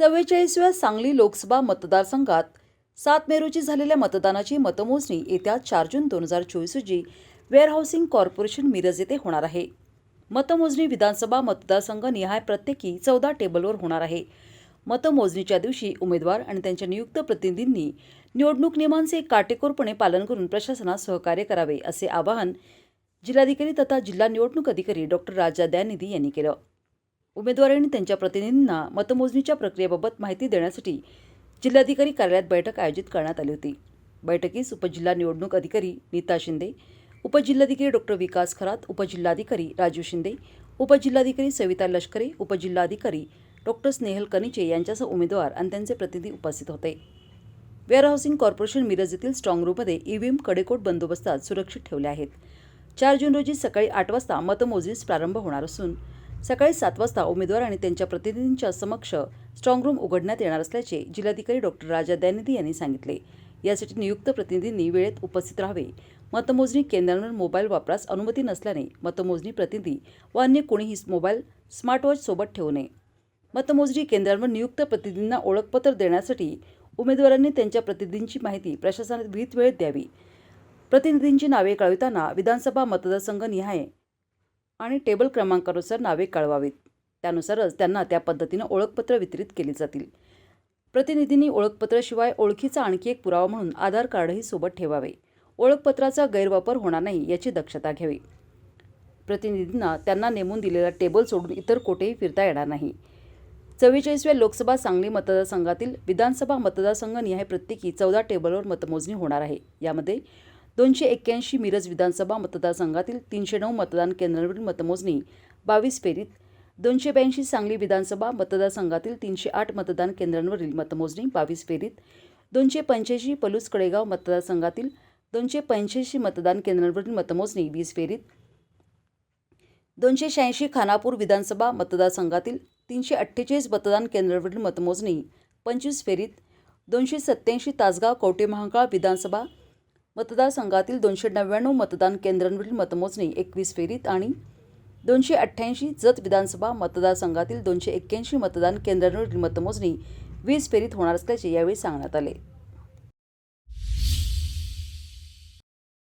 चव्वेचाळीसव्या सांगली लोकसभा मतदारसंघात सात मे रोजी झालेल्या मतदानाची मतमोजणी येत्या चार जून दोन हजार चोवीस रोजी वेअरहाऊसिंग कॉर्पोरेशन मिरज येथे होणार आहे. मतमोजणी विधानसभा मतदारसंघ निहाय प्रत्येकी चौदा टेबलवर होणार आहे. मतमोजणीच्या दिवशी उमेदवार आणि त्यांच्या नियुक्त प्रतिनिधींनी निवडणूक नियमांचे काटेकोरपणे पालन करून प्रशासनास सहकार्य करावे असे आवाहन जिल्हाधिकारी तथा जिल्हा निवडणूक अधिकारी डॉक्टर राजा दयानिधी यांनी केलं. उमेदवारांनी त्यांच्या प्रतिनिधींना मतमोजणीच्या प्रक्रियेबाबत माहिती देण्यासाठी जिल्हाधिकारी कार्यालयात बैठक आयोजित करण्यात आली होती. बैठकीस उपजिल्हा निवडणूक अधिकारी नीता शिंदे उपजिल्हाधिकारी डॉक्टर विकास खरात उपजिल्हाधिकारी राजू शिंदे उपजिल्हाधिकारी सविता लष्करे उपजिल्हाधिकारी डॉक्टर स्नेहल कनिचे यांच्यासह उमेदवार आणि त्यांचे प्रतिनिधी उपस्थित होते. वेअरहाऊसिंग कॉर्पोरेशन मिरज येथील स्ट्रॉंग रूममध्ये ईव्हीएम कडेकोट बंदोबस्तात सुरक्षित ठेवले आहेत. चार जून रोजी सकाळी आठ वाजता मतमोजणीस प्रारंभ होणार असून सकाळी सात वाजता उमेदवार आणि त्यांच्या प्रतिनिधींच्या समक्ष स्ट्रॉंग रूम उघडण्यात येणार असल्याचे जिल्हाधिकारी डॉक्टर राजा दयानिधी यांनी सांगितले. यासाठी नियुक्त प्रतिनिधींनी वेळेत उपस्थित राहावे. मतमोजणी केंद्रांवर मोबाईल वापरास अनुमती नसल्याने मतमोजणी प्रतिनिधी व अन्य कोणीही मोबाईल स्मार्टवॉच सोबत ठेवू नये. मतमोजणी केंद्रांवर नियुक्त प्रतिनिधींना ओळखपत्र देण्यासाठी उमेदवारांनी त्यांच्या प्रतिनिधींची माहिती प्रशासनात विहित वेळेत द्यावी. प्रतिनिधींची नावे कळविताना विधानसभा मतदारसंघ निहाय आणि टेबल क्रमांकानुसार नावे कळवावीत. त्यानुसारच त्यांना त्या पद्धतीनं ओळखपत्र वितरित केली जातील. प्रतिनिधींनी ओळखपत्राशिवाय ओळखीचा आणखी एक पुरावा म्हणून आधार कार्डही सोबत ठेवावे. ओळखपत्राचा गैरवापर होणार नाही याची दक्षता घ्यावी. प्रतिनिधींना त्यांना नेमून दिलेला टेबल सोडून इतर कोठेही फिरता येणार नाही. चव्वेचाळीसव्या लोकसभा सांगली मतदारसंघातील विधानसभा मतदारसंघनिहाय प्रत्येकी चौदा टेबलवर मतमोजणी होणार आहे. यामध्ये दोनशे एक्क्याऐंशी मिरज विधानसभा मतदारसंघातील तीनशे नऊ मतदान केंद्रांवरील मतमोजणी. बावीस फेरीत दोनशे ब्याऐंशी सांगली विधानसभा मतदारसंघातील तीनशे आठ मतदान केंद्रांवरील मतमोजणी. बावीस फेरीत दोनशे पंच्याऐंशी पलूस कडेगाव मतदारसंघातील दोनशे पंच्याऐंशी मतदान केंद्रांवरील मतमोजणी. वीस फेरीत दोनशे शहाऐंशी खानापूर विधानसभा मतदारसंघातील तीनशे अठ्ठेचाळीस मतदान केंद्रांवरील मतमोजणी. पंचवीस फेरीत दोनशे सत्त्याऐंशी तासगाव कवटे महांकाळ विधानसभा मतदारसंघातील दोनशे नव्याण्णव मतदान केंद्रांवरील मतमोजणी एकवीस फेरीत आणि दोनशे अठ्ठ्याऐंशी जत विधानसभा मतदारसंघातील दोनशे एक्क्याऐंशी मतदान केंद्रांवरील मतमोजणी वीस फेरीत होणार असल्याचे यावेळी सांगण्यात आले.